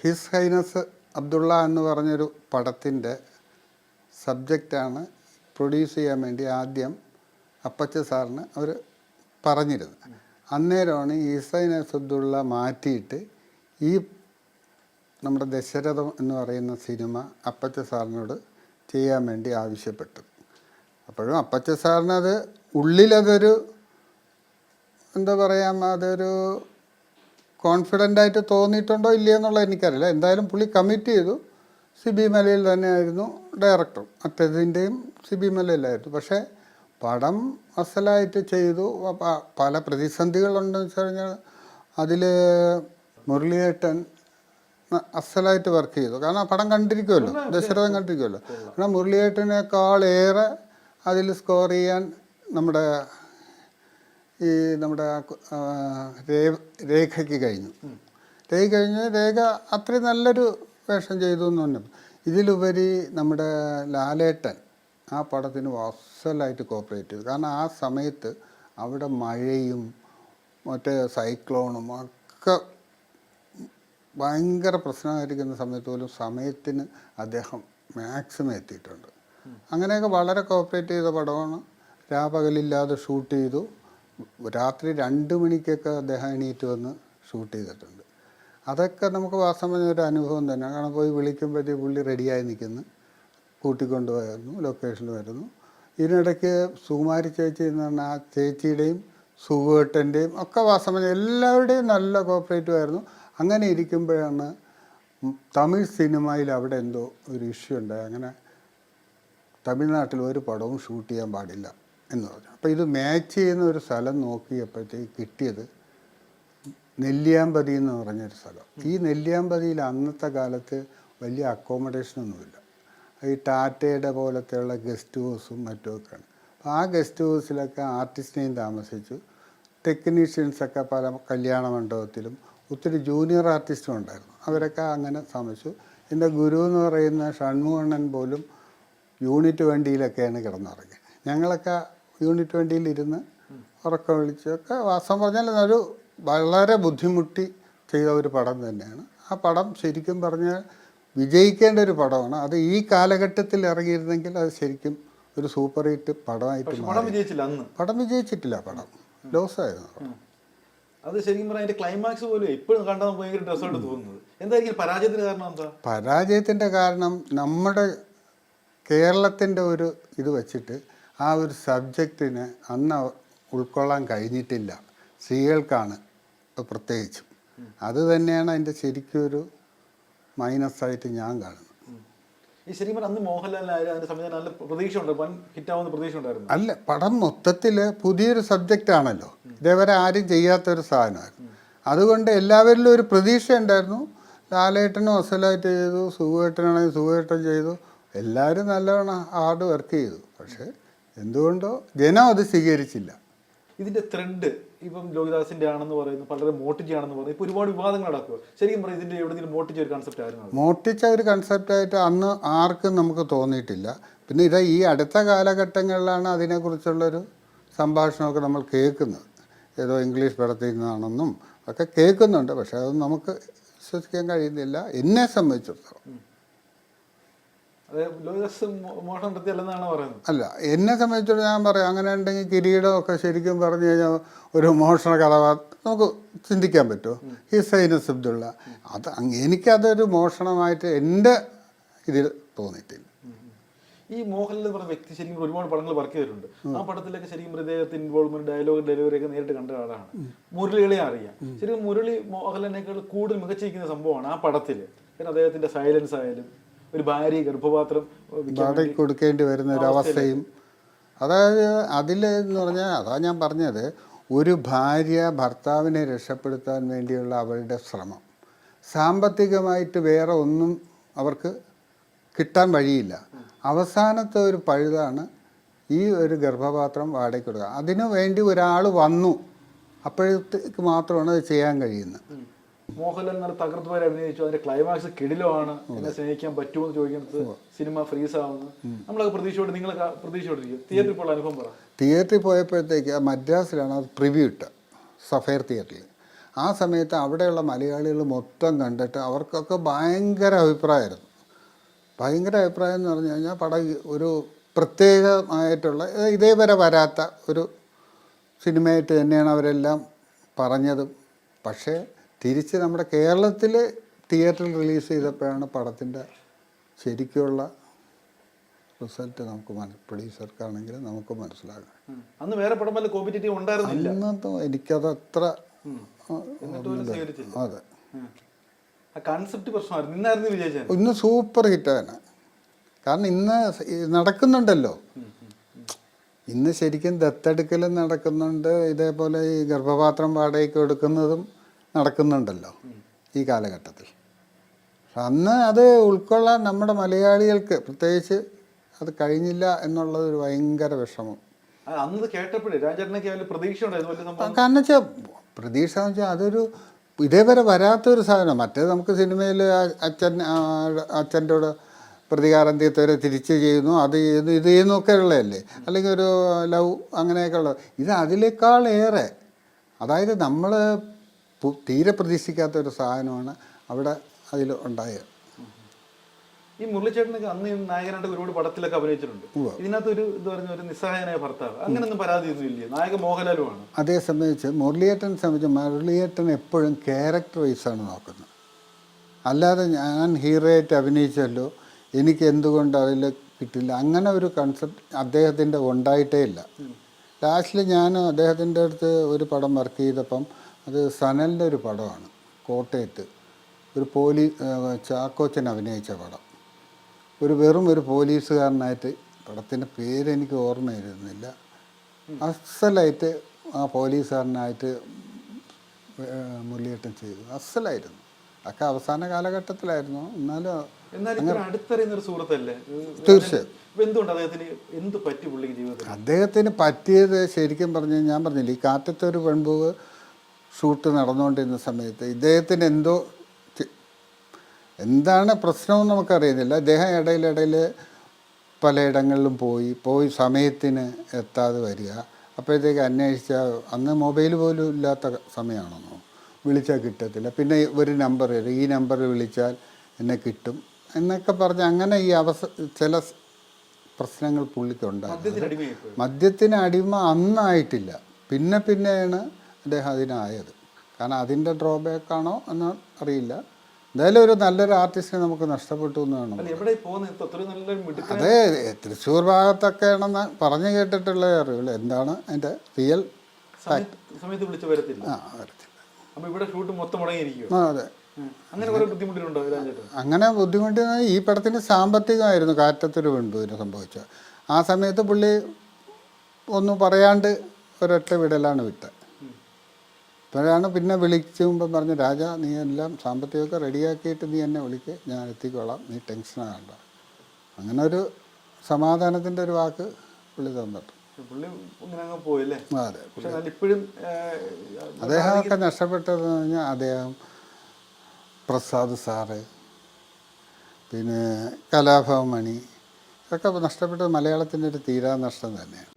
His highness Abdulla എന്ന് പറഞ്ഞൊരു പടത്തിന്റെ സബ്ജക്റ്റാണ് പ്രൊഡ്യൂസ് ചെയ്യാൻ വേണ്ടി ആദ്യം അപ്പച്ച സാറിന് അവർ പറഞ്ഞിരുന്നത്. അന്നേരമാണ് ഈസൈനസ് അബ്ദുള്ള മാറ്റിയിട്ട് ഈ നമ്മുടെ ദശരഥം എന്ന് പറയുന്ന സിനിമ അപ്പച്ച സാറിനോട് ചെയ്യാൻ വേണ്ടി ആവശ്യപ്പെട്ടത് അപ്പോഴും അപ്പച്ച സാറിനത് ഉള്ളിലതൊരു എന്താ പറയാം അതൊരു കോൺഫിഡന്റ് ആയിട്ട് തോന്നിയിട്ടുണ്ടോ ഇല്ലയോ എന്നുള്ളത് എനിക്കറിയില്ല. എന്തായാലും പുള്ളി കമ്മിറ്റ് ചെയ്തു. സി ബി മലയിൽ തന്നെയായിരുന്നു ഡയറക്ടർ മറ്റേതിന്റെയും സിബി മലയിലായിരുന്നു. പക്ഷേ പടം അസലായിട്ട് ചെയ്തു. പല പ്രതിസന്ധികളുണ്ടെന്ന് വെച്ച് കഴിഞ്ഞാൽ അതിൽ മുരളിയേട്ടൻ അസലായിട്ട് വർക്ക് ചെയ്തു. കാരണം ആ പടം കണ്ടിരിക്കുമല്ലോ ദശരഥം കണ്ടിരിക്കുമല്ലോ കാരണം മുരളിയേട്ടനേക്കാളേറെ അതിൽ സ്കോർ ചെയ്യാൻ നമ്മുടെ ഈ നമ്മുടെ രേഖയ്ക്ക് കഴിഞ്ഞു. രേഖ കഴിഞ്ഞ് രേഖ അത്രയും നല്ലൊരു വേഷം ചെയ്തു എന്ന് പറഞ്ഞു. ഇതിലുപരി നമ്മുടെ ലാലേട്ടൻ ആ പടത്തിന് വസലായിട്ട് കോപ്പറേറ്റ് ചെയ്തു. കാരണം ആ സമയത്ത് അവിടെ മഴയും മറ്റേ സൈക്ലോണും ഒക്കെ ഭയങ്കര പ്രശ്നമായിരിക്കുന്ന സമയത്ത് പോലും സമയത്തിന് അദ്ദേഹം മാക്സിമം എത്തിയിട്ടുണ്ട്. അങ്ങനെയൊക്കെ വളരെ കോപ്പറേറ്റ് ചെയ്ത പടമാണ്. രാപകലില്ലാതെ ഷൂട്ട് ചെയ്തു. രാത്രി രണ്ട് മണിക്കൊക്കെ അദ്ദേഹം എണീറ്റ് വന്ന് ഷൂട്ട് ചെയ്തിട്ടുണ്ട്. അതൊക്കെ നമുക്ക് വാസ്തവം ഒരു അനുഭവം തന്നെ. കാരണം പോയി വിളിക്കുമ്പോഴത്തേക്ക് പുള്ളി റെഡിയായി നിൽക്കുന്നു. കൂട്ടിക്കൊണ്ട് വരുന്നു ലൊക്കേഷനിൽ വരുന്നു. ഇതിനിടയ്ക്ക് സുകുമാരി ചേച്ചി എന്ന് പറഞ്ഞാൽ ആ ചേച്ചിയുടെയും സുഖേട്ടന്റെയും ഒക്കെ വാസമ എല്ലാവരുടെയും നല്ല കോപ്പറേറ്റീവ് ആയിരുന്നു. അങ്ങനെ ഇരിക്കുമ്പോഴാണ് തമിഴ് സിനിമയിൽ അവിടെ എന്തോ ഒരു ഇഷ്യൂ ഉണ്ടായി. അങ്ങനെ തമിഴ്നാട്ടിൽ ഒരു പടവും ഷൂട്ട് ചെയ്യാൻ പാടില്ല. എന്ന് പറഞ്ഞു. അപ്പോൾ ഇത് മാച്ച് ചെയ്യുന്ന ഒരു സ്ഥലം നോക്കിയപ്പോഴത്തേക്ക് കിട്ടിയത് നെല്ലിയാമ്പതി എന്ന് പറഞ്ഞൊരു സ്ഥലം. ഈ നെല്ലിയാമ്പതിയിൽ അന്നത്തെ കാലത്ത് വലിയ അക്കോമഡേഷനൊന്നുമില്ല ഈ ടാറ്റയുടെ പോലത്തെയുള്ള ഗസ്റ്റ് ഹൗസും മറ്റുമൊക്കെയാണ്. അപ്പോൾ ആ ഗസ്റ്റ് ഹൗസിലൊക്കെ ആർട്ടിസ്റ്റിനെയും താമസിച്ചു. ടെക്നീഷ്യൻസൊക്കെ പല കല്യാണ മണ്ഡപത്തിലും ഒത്തിരി ജൂനിയർ ആർട്ടിസ്റ്റും ഉണ്ടായിരുന്നു. അവരൊക്കെ അങ്ങനെ താമസിച്ചു. എന്റെ ഗുരു എന്ന് പറയുന്ന ഷൺമുഖണ്ണൻ പോലും യൂണിറ്റ് വണ്ടിയിലൊക്കെയാണ് കിടന്നുറങ്ങിയത്. ഞങ്ങളൊക്കെ യൂണിറ്റ് വണ്ടിയിലിരുന്ന് ഉറക്കം വിളിച്ചൊക്കെ വാസം പറഞ്ഞാൽ ഒരു വളരെ ബുദ്ധിമുട്ടി ചെയ്ത ഒരു പടം തന്നെയാണ്. ആ പടം ശരിക്കും പറഞ്ഞാൽ വിജയിക്കേണ്ട ഒരു പടമാണ്. അത് ഈ കാലഘട്ടത്തിൽ ഇറങ്ങിയിരുന്നെങ്കിൽ അത് ശരിക്കും ഒരു സൂപ്പർ ഹിറ്റ് പടമായിട്ട് പടം വിജയിച്ചില്ല അന്ന്. പടം വിജയിച്ചിട്ടില്ല പടം. ലോസ് ആയിരുന്നു അത് ശരിക്കും പറഞ്ഞാൽ അതിന്റെ ക്ലൈമാക്സ് പോലും ഇപ്പോഴും കണ്ടാൽ ഭയങ്കര രസമായിട്ട് തോന്നുന്നത്. എന്തായിരിക്കും പരാജയത്തിന്റെ കാരണം എന്താ? പരാജയത്തിന്റെ കാരണം നമ്മുടെ കേരളത്തിന്റെ ഒരു ഇത് വെച്ചിട്ട് ആ ഒരു സബ്ജക്റ്റിന് അന്ന് ഉൾക്കൊള്ളാൻ കഴിഞ്ഞിട്ടില്ല. സ്ത്രീകൾക്കാണ് പ്രത്യേകിച്ചും. അത് തന്നെയാണ് അതിന്റെ ശരിക്കൊരു മൈനസായിട്ട് ഞാൻ കാണുന്നത്. ഈ ശരിക്കും അന്ന് മോഹൻലാലിനായാലും സമയത്ത് നല്ല പ്രതീക്ഷ ഉണ്ട് വൻ ഹിറ്റാവുന്ന പ്രതീക്ഷ ഉണ്ടായിരുന്നു അല്ല പടം മൊത്തത്തിൽ പുതിയൊരു സബ്ജക്റ്റ് ആണല്ലോ ഇതേവരെ ആരും ചെയ്യാത്തൊരു സാധനമായിരുന്നു. അതുകൊണ്ട് എല്ലാവരിലും ഒരു പ്രതീക്ഷ ഉണ്ടായിരുന്നു ലാലേട്ടനും അസലായിട്ട് ചെയ്തു സുഖേട്ടനാണെങ്കിൽ സുഖേട്ടൻ ചെയ്തു. എല്ലാവരും നല്ലവണ്ണം ഹാർഡ് വർക്ക് ചെയ്തു. പക്ഷേ എന്തുകൊണ്ടോ ജനം അത് സ്വീകരിച്ചില്ല. ഇതിന്റെ ത്രെഡ് ഇപ്പം ലോഹിദാസിന്റെ ആണെന്ന് പറയുന്നു പലരും മോട്ടിച്ച് ആണെന്ന് പറയുന്നു ഇപ്പൊ ഒരുപാട് വിവാദങ്ങൾ നടക്കുക ശരിക്കും പറയും ഇതിന്റെ എവിടെയെങ്കിലും മോട്ടിച്ച ഒരു കൺസെപ്റ്റ് ആയിരുന്നു. മോട്ടിച്ച ഒരു കൺസെപ്റ്റ് ആയിട്ട് അന്ന് ആർക്കും നമുക്ക് തോന്നിയിട്ടില്ല. പിന്നെ ഇത് ഈ അടുത്ത കാലഘട്ടങ്ങളിലാണ് അതിനെക്കുറിച്ചുള്ളൊരു സംഭാഷണമൊക്കെ നമ്മൾ കേൾക്കുന്നത്. ഏതോ ഇംഗ്ലീഷ് പടത്തിൽ നിന്നാണെന്നും ഒക്കെ കേൾക്കുന്നുണ്ട്. പക്ഷെ അത് നമുക്ക് വിശ്വസിക്കാൻ കഴിയുന്നില്ല. എന്നെ സംബന്ധിച്ചിടത്തോളം. അല്ല എന്നെ സംബന്ധിച്ചിടത്തോളം ഞാൻ പറയാം അങ്ങനെ ഉണ്ടെങ്കിൽ കിരീടമൊക്കെ ശരിക്കും പറഞ്ഞു കഴിഞ്ഞാൽ ഒരു മോഷണ കഥാപാത്രം നമുക്ക് ചിന്തിക്കാൻ പറ്റുമോ? ഈ സൈനസ് അബ്ദുള്ള അത് എനിക്കതൊരു മോഷണമായിട്ട് എന്റെ ഇതിൽ തോന്നിയിട്ടില്ല. ഈ മോഹൻലാൽ എന്ന് പറഞ്ഞ വ്യക്തി ശരിക്കും ഒരുപാട് പടങ്ങൾ വർക്ക് ചെയ്തിട്ടുണ്ട്. ആ പടത്തിലൊക്കെ ശരിക്കും ഇദ്ദേഹത്തിന്റെ ഇൻവോൾവ്മെന്റ് ഡയലോഗ് ഡെലിവറി ഒക്കെ നേരിട്ട് കണ്ട ആളാണ് മുരളികളെ അറിയാം. ശരിക്കും മുരളി മോഹൻലാലിനേക്കാൾ കൂടുതൽ മികച്ചിരിക്കുന്ന സംഭവമാണ് ആ പടത്തിൽ കാരണം അദ്ദേഹത്തിന്റെ സൈലൻസ് ആയാലും ഒരു ഭാര്യ ഗർഭപാത്രം വാടകയ്ക്ക് കൊടുക്കേണ്ടി വരുന്ന ഒരു അവസ്ഥയും. അതായത് അതിൽ എന്ന് പറഞ്ഞാൽ അതാ ഞാൻ പറഞ്ഞത് ഒരു ഭാര്യ ഭർത്താവിനെ രക്ഷപ്പെടുത്താൻ വേണ്ടിയുള്ള അവളുടെ ശ്രമം. സാമ്പത്തികമായിട്ട് വേറെ ഒന്നും അവർക്ക് കിട്ടാൻ വഴിയില്ല. അവസാനത്തെ ഒരു പഴുതാണ് ഈ ഒരു ഗർഭപാത്രം വാടകയ്ക്ക് കൊടുക്കുക. അതിനു വേണ്ടി ഒരാൾ വന്നു. അപ്പോഴത്തേക്ക് മാത്രമാണ് അത് ചെയ്യാൻ കഴിയുന്നത്. മോഹൻലാൽ നല്ല തകർത്തു വരെ അഭിനയിച്ചു. അതിന്റെ ക്ലൈമാക്സ് കിടിലമാണ്. എന്നെ സ്നേഹിക്കാൻ പറ്റുമോ എന്ന് ചോദിക്കുന്നത് സിനിമ ഫ്രീസ് ആവുന്നു നമ്മളൊക്കെ പ്രതീക്ഷയോട് നിങ്ങളൊക്കെ പ്രതീക്ഷയോടിരിക്കും. തിയേറ്ററിൽ പോയ അനുഭവം പറ. തിയേറ്ററിൽ പോയപ്പോഴത്തേക്ക് ആ മദ്രാസിലാണ് അത് പ്രിവ്യൂ ഇട്ട. സഫയർ തിയേറ്ററിൽ. ആ സമയത്ത് അവിടെയുള്ള മലയാളികൾ മൊത്തം കണ്ടിട്ട് അവർക്കൊക്കെ ഭയങ്കര അഭിപ്രായമായിരുന്നു. ഭയങ്കര അഭിപ്രായം എന്ന് പറഞ്ഞു കഴിഞ്ഞാൽ പടം ഒരു പ്രത്യേകമായിട്ടുള്ള ഇതേവരെ വരാത്ത ഒരു സിനിമയായിട്ട് തന്നെയാണ് അവരെല്ലാം പറഞ്ഞതും. പക്ഷേ തിരിച്ച് നമ്മുടെ കേരളത്തിൽ തിയേറ്ററിൽ റിലീസ് ചെയ്തപ്പോഴാണ് പടത്തിന്റെ ശരിക്കുള്ള റിസൾട്ട് നമുക്ക് പ്രൊഡ്യൂസർക്കാണെങ്കിലും നമുക്ക് മനസ്സിലാകും. അന്ന് വേറെ പടം വല്ല കോമ്പറ്റേറ്റീവ് ഉണ്ടായിരുന്നില്ല? അന്നത്തെ എനിക്കത് അത്ര അതെ. കൺസെപ്റ്റ് പ്രശ്നമായിരുന്നു. ഇന്ന് സൂപ്പർ ഹിറ്റ് തന്നെ കാരണം ഇന്ന് നടക്കുന്നുണ്ടല്ലോ. ഇന്ന് ശരിക്കും ദത്തെടുക്കലും നടക്കുന്നുണ്ട്. ഇതേപോലെ ഈ ഗർഭപാത്രം വാടകയ്ക്ക് എടുക്കുന്നതും നടക്കുന്നുണ്ടല്ലോ ഈ കാലഘട്ടത്തിൽ. അന്ന് അത് ഉൾക്കൊള്ളാൻ നമ്മുടെ മലയാളികൾക്ക് പ്രത്യേകിച്ച് അത് കഴിഞ്ഞില്ല എന്നുള്ളത് ഒരു ഭയങ്കര വിഷമം. അന്ന് കേട്ടപ്പോഴേ രാജേട്ടനൊക്കെ പ്രതീക്ഷ കാരണം വെച്ചാൽ പ്രതീക്ഷ എന്ന് വെച്ചാൽ അതൊരു ഇതേവരെ വരാത്തൊരു സാധനം. മറ്റേത് നമുക്ക് സിനിമയിൽ അച്ഛൻ അച്ഛന്റെ കൂടെ പ്രതികാരം തീർത്തവരെ തിരിച്ച് ചെയ്യുന്നു അത് ചെയ്യുന്നു ഇത് ചെയ്യുന്നു ഒക്കെ ഉള്ളതല്ലേ? അല്ലെങ്കിൽ ഒരു ലവ് അങ്ങനെയൊക്കെ ഉള്ളത്. ഇത് അതിനേക്കാളേറെ അതായത് നമ്മൾ തീരെ പ്രതീക്ഷിക്കാത്ത ഒരു സാധനമാണ് അവിടെ അതിൽ ഉണ്ടായത്. ഈ മുരളിച്ചേട്ടനൊക്കെ അന്ന് നായകനായിട്ട് ഒരുപാട് പടത്തിലൊക്കെ അഭിനയിച്ചിട്ടുണ്ട്. ഇതിനകത്ത് ഒരു ഇത് പറഞ്ഞ ഒരു നിസ്സഹായനായ ഭർത്താവ്. അങ്ങനൊന്നും പരാതിയൊന്നും ഇല്ല. നായക മോഹൻലാലുമാണ്. അതേ സംബന്ധിച്ച് മുരളിയേട്ടനെ സംബന്ധിച്ച് മുരളിയേട്ടൻ എപ്പോഴും ക്യാരക്ടർ വൈസാണ് നോക്കുന്നത്. അല്ലാതെ ഞാൻ ഹീറോയായിട്ട് അഭിനയിച്ചല്ലോ എനിക്ക് എന്തുകൊണ്ട് അതിൽ കിട്ടില്ല അങ്ങനെ ഒരു കൺസെപ്റ്റ് അദ്ദേഹത്തിന്റെ ഉണ്ടായിട്ടേ ഇല്ല. ലാസ്റ്റിൽ ഞാൻ അദ്ദേഹത്തിന്റെ അടുത്ത് ഒരു പടം വർക്ക് ചെയ്തപ്പം അത് സനലിന്റെ ഒരു പടമാണ് കോട്ടയത്ത്. ഒരു പോലീ ചാക്കോച്ചൻ അഭിനയിച്ച പടം. ഒരു വെറും ഒരു പോലീസുകാരനായിട്ട് പടത്തിന്റെ പേരെനിക്ക് ഓർമ്മ വരുന്നില്ല അസലായിട്ട് ആ പോലീസുകാരനായിട്ട് മുല്ലിയേട്ടം ചെയ്തു. അസലായിരുന്നു. ഒക്കെ അവസാന കാലഘട്ടത്തിലായിരുന്നു. എന്നാലും തീർച്ചയായും. അദ്ദേഹത്തിന് പറ്റിയത് ശരിക്കും പറഞ്ഞു ഞാൻ പറഞ്ഞില്ല ഈ കാറ്റത്തെ ഒരു പെൺപൂവ് ഷൂട്ട് നടന്നുകൊണ്ടിരുന്ന സമയത്ത് ഇദ്ദേഹത്തിന് എന്തോ എന്താണ് പ്രശ്നമെന്ന് നമുക്കറിയുന്നില്ല. അദ്ദേഹം ഇടയിലിടയിൽ പലയിടങ്ങളിലും പോയി പോയി സമയത്തിന് എത്താതെ വരിക. അപ്പോഴത്തേക്ക് അന്വേഷിച്ച അന്ന് മൊബൈൽ പോലും ഇല്ലാത്ത സമയമാണെന്നോ വിളിച്ചാൽ കിട്ടത്തില്ല. പിന്നെ ഒരു നമ്പർ വരും. ഈ നമ്പറിൽ വിളിച്ചാൽ എന്നെ കിട്ടും എന്നൊക്കെ പറഞ്ഞ് അങ്ങനെ ഈ അവസ ചില പ്രശ്നങ്ങൾ പുള്ളിക്കുണ്ടായിരുന്നു മദ്യത്തിന് അടിമ അന്നായിട്ടില്ല. പിന്നെ പിന്നെയാണ് അദ്ദേഹം അതിനായത് കാരണം അതിന്റെ ഡ്രോബാക്കാണോ എന്ന് അറിയില്ല. എന്തായാലും ഒരു നല്ലൊരു ആർട്ടിസ്റ്റിനെ നമുക്ക് നഷ്ടപ്പെട്ടു എന്ന് വേണം. അതെ തൃശ്ശൂർ ഭാഗത്തൊക്കെ ആണെന്ന് പറഞ്ഞു കേട്ടിട്ടുള്ള അറിയുള്ളൂ. എന്താണ് അതിന്റെ റിയൽ സമയത്ത് സമയത്ത് വിളിച്ച് വരത്തില്ല. ആ വരത്തില്ല. അപ്പൊ ഇവിടെ ഷൂട്ട് മൊത്തം മുടങ്ങിയിരിക്കും ആ അതെ. അങ്ങനെ രാജേട്ടൻ? അങ്ങനെ ബുദ്ധിമുട്ട് ഈ പടത്തിന് സാമ്പത്തികമായിരുന്നു കാറ്റത്തൊരു പെൺപൂവിന് സംഭവിച്ചത്. ആ സമയത്ത് പുള്ളി ഒന്നും പറയാണ്ട് ഒരൊറ്റ വിടലാണ് വിട്ടത്. അപ്പോഴാണ് പിന്നെ വിളിച്ചുമ്പം പറഞ്ഞു രാജ നീ എല്ലാം സാമ്പത്തികമൊക്കെ റെഡിയാക്കിയിട്ട് നീ എന്നെ വിളിക്ക്. ഞാൻ എത്തിക്കോളാം. നീ ടെൻഷനാകണ്ട അങ്ങനെ ഒരു സമാധാനത്തിന്റെ ഒരു വാക്ക് പുള്ളി തന്നിട്ടു. അതെ. അദ്ദേഹമൊക്കെ നഷ്ടപ്പെട്ടതെന്ന് പറഞ്ഞാൽ അദ്ദേഹം പ്രസാദ് സാറ് പിന്നെ കലാഭവൻ മണി ഇതൊക്കെ നഷ്ടപ്പെട്ടത് മലയാളത്തിന്റെ ഒരു തീരാ നഷ്ടം തന്നെയാണ്.